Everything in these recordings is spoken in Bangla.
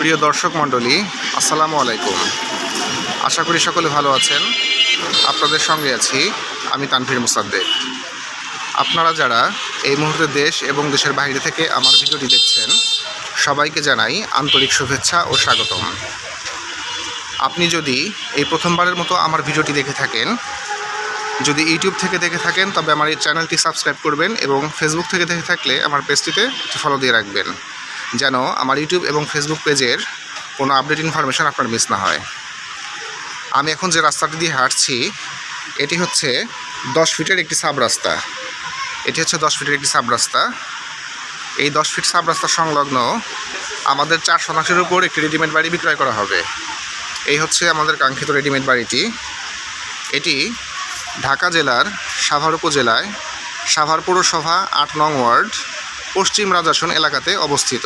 প্রিয় দর্শক মণ্ডলী, আসসালামু আলাইকুম। আশা করি সকলে ভালো আছেন। আপনাদের সঙ্গে আছি আমি তানভীর মুসাদ্দেক। আপনারা যারা এই মুহূর্তে দেশ এবং দেশের বাইরে থেকে আমার ভিডিওটি দেখছেন, সবাইকে জানাই আন্তরিক শুভেচ্ছা ও স্বাগতম। আপনি যদি এই প্রথমবারের মতো আমার ভিডিওটি দেখে থাকেন, যদি ইউটিউব থেকে দেখে থাকেন, তবে আমার এই চ্যানেলটি সাবস্ক্রাইব করবেন এবং ফেসবুক থেকে দেখে থাকলে আমার পেজটিতে ফলো দিয়ে রাখবেন। যেন আমার ইউটিউব এবং ফেসবুক পেজের কোনো আপডেট ইনফরমেশন আপনার মিস না হয়। আমি এখন যে রাস্তাটি দিয়ে হাঁটছি, এটি হচ্ছে দশ ফিটের একটি সাব রাস্তা এটি হচ্ছে দশ ফিটের একটি সাব রাস্তা এই দশ ফিট সাব রাস্তা সংলগ্ন আমাদের চার শতাংশের উপর একটি রেডিমেড বাড়ি বিক্রয় করা হবে। এই হচ্ছে আমাদের কাঙ্ক্ষিত রেডিমেড বাড়িটি। এটি ঢাকা জেলার সাভার উপজেলায় সাভার পৌরসভা আট নং ওয়ার্ড। পশ্চিম রাজাসন এলাকাতে অবস্থিত।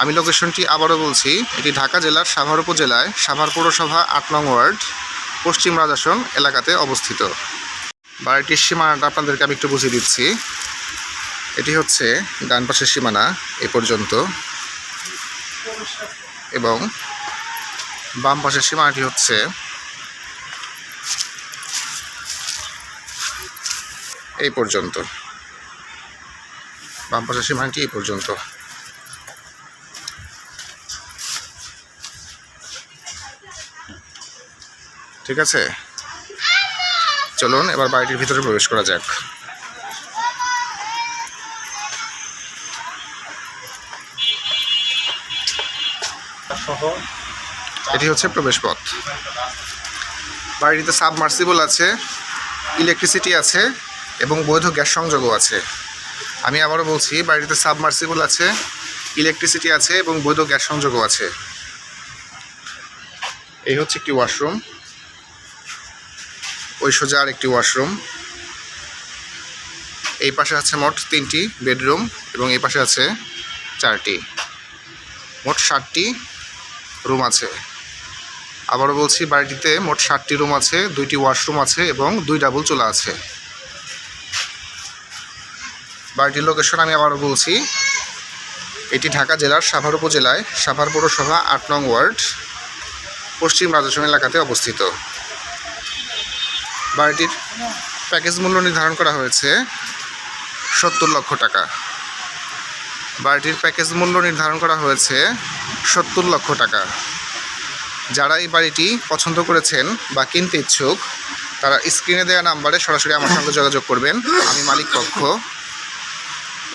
আমি লোকেশনটি আবারও বলছি, এটি ঢাকা জেলার সাভার উপজেলায় সাভার পৌরসভা আট নং ওয়ার্ড, পশ্চিম রাজাসন এলাকাতে অবস্থিত। বাড়িটির সীমানাটা আপনাদেরকে আমি একটু বুঝিয়ে দিচ্ছি। এটি হচ্ছে ডান পাশের সীমানা এ পর্যন্ত। এবং বাম পাশের সীমানাটি হচ্ছে এই পর্যন্ত। বাম পাশের সীমানাটি এই পর্যন্ত। ঠিক আছে? চলুন, এবার বাড়িটির ভিতরে প্রবেশ করা যাক। এটি হচ্ছে প্রবেশ পথ বাড়িটিতে সাবমার্সিবল আছে, ইলেকট্রিসিটি আছে, এবং বৈধ গ্যাস সংযোগও আছে। আমি আবারও বলছি, বাড়িতে সাবমার্সিবল আছে ইলেকট্রিসিটি আছে এবং বৈধ গ্যাস সংযোগও আছে। এই হচ্ছে একটি ওয়াশরুম। ওই সোজা আর একটি ওয়াশরুম। এই পাশে আছে মোট তিনটি বেডরুম এবং এই পাশে আছে চারটি। মোট ষাটটি রুম আছে। আবারও বলছি, বাড়িটিতে মোট ষাটটি রুম আছে, দুইটি ওয়াশরুম আছে এবং দুই ডাবল চুলা আছে। বাড়িটির লোকেশন আমি আবারও বলছি। এটি ঢাকা জেলার সাভার উপজেলায়, সাভার পৌরসভা আট নং ওয়ার্ড, পশ্চিম রাজস্থান এলাকাতে অবস্থিত। বাড়িটির প্যাকেজ মূল্য নির্ধারণ করা হয়েছে সত্তর লক্ষ টাকা। বাড়িটির প্যাকেজ মূল্য নির্ধারণ করা হয়েছে সত্তর লক্ষ টাকা। যারা এই বাড়িটি পছন্দ করেছেন বা কিনতে ইচ্ছুক, তারা স্ক্রিনে দেওয়া নাম্বারে সরাসরি আমার সঙ্গে যোগাযোগ করবেন। আমি মালিক পক্ষ।